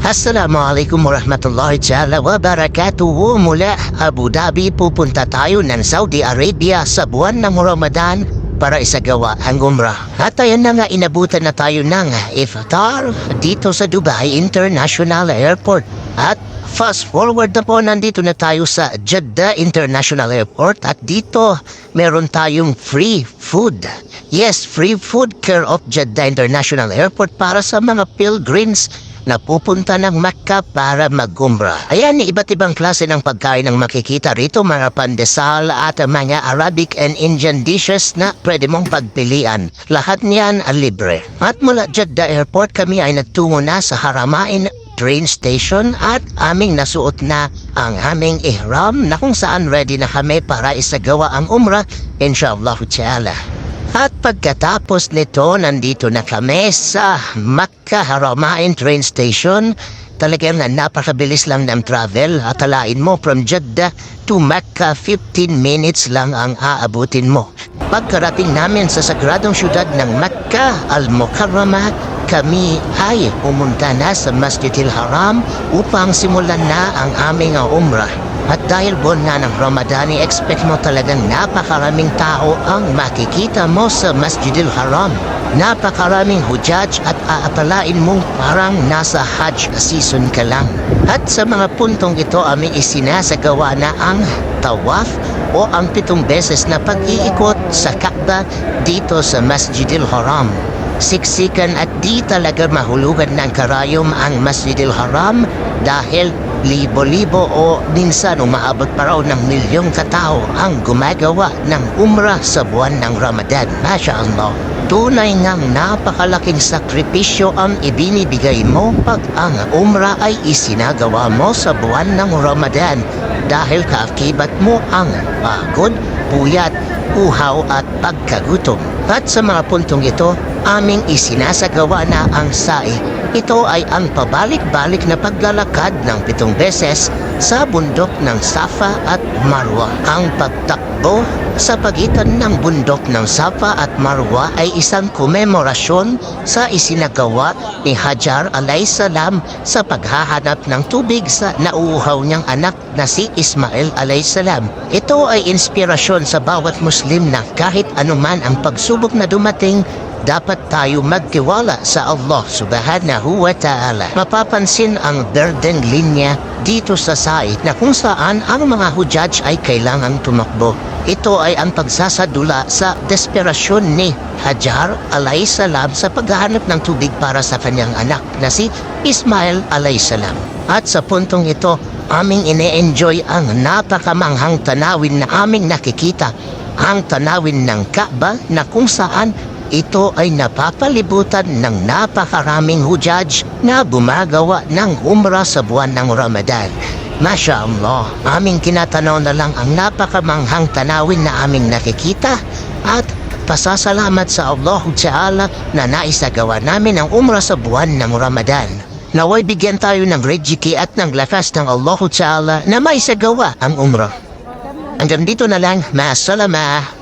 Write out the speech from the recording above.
Assalamualaikum warahmatullahi ta'ala wa mula Abu Dhabi pupunta tayo ng Saudi Arabia sa buwan ng Ramadan para isagawa ang umrah. At ayan na nga inabutan na tayo ng iftar dito sa Dubai International Airport. At fast forward na po nandito na tayo sa Jeddah International Airport at dito meron tayong free food. Yes, free food care of Jeddah International Airport para sa mga pilgrims na pupunta ng Mecca para mag-umrah. Ayan, iba't ibang klase ng pagkain ang makikita rito, mga pandesal at mga Arabic and Indian dishes na pwede mong pagpilian. Lahat niyan ay libre. At mula Jeddah Airport kami ay nagtungo na sa Haramain train station at aming nasuot na ang aming ihram na kung saan ready na kami para isagawa ang umrah, inshallah ta'ala. At pagkatapos nito, nandito na kami sa Makkah Haramain train station. Talagang napakabilis lang ng travel. At alain mo from Jeddah to Makkah, 15 minutes lang ang aabutin mo. Pagkarating namin sa sagradong syudad ng Makkah, Al-Mukarramah, kami ay pumunta na sa Masjidil Haram upang simulan na ang aming umrah. At dahil buwan na ng Ramadan, expect mo talagang napakaraming tao ang makikita mo sa Masjidil Haram. Napakaraming hujaj at aapalain mong parang nasa Hajj season ka lang. At sa mga puntong ito, aming isinasagawa na ang tawaf o ang pitong beses na pag-iikot sa Kaaba dito sa Masjidil Haram. Siksikan at di talaga mahulugan ng karayom ang Masjidil Haram dahil libo-libo o minsan umaabot pa raw ng milyong katao ang gumagawa ng umrah sa buwan ng Ramadan. Masya Allah. Tunay ngang napakalaking sakripisyo ang ibinibigay mo pag ang umrah ay isinagawa mo sa buwan ng Ramadan dahil kaakibat mo ang pagod, puyat, uhaw at pagkagutom. At sa mga puntong ito, aming isinasagawa na ang sa'i. Ito ay ang pabalik-balik na paglalakad ng pitong beses sa bundok ng Safa at Marwa. Ang pagtakbo sa pagitan ng bundok ng Safa at Marwa ay isang komemorasyon sa isinagawa ni Hajar alaysalam sa paghahanap ng tubig sa nauuhaw niyang anak na si Ismail alaysalam. Ito ay inspirasyon sa bawat Muslim na kahit anuman ang pagsubok na dumating dapat tayo magtiwala sa Allah subhanahu wa ta'ala. Mapapansin ang berdeng linya dito sa site na kung saan ang mga hujaj ay kailangang tumakbo. Ito ay ang pagsasadula sa desperasyon ni Hajar alaysalam sa paghahanap ng tubig para sa kanyang anak na si Ismail alaysalam. At sa puntong ito, aming ine-enjoy ang napakamanghang tanawin na aming nakikita ang tanawin ng Kaaba na kung saan ito ay napapalibutan ng napakaraming hujaj na gumagawa ng umrah sa buwan ng Ramadan. Masya Allah, aming kinatanaw na lang ang napakamanghang tanawin na aming nakikita at pasasalamat sa Allah Ta'ala na naisagawa namin ang umrah sa buwan ng Ramadan. Naway bigyan tayo ng rejiki at ng lakas ng Allah Ta'ala na maisagawa ang umrah. Hanggang dito na lang, maasalamah.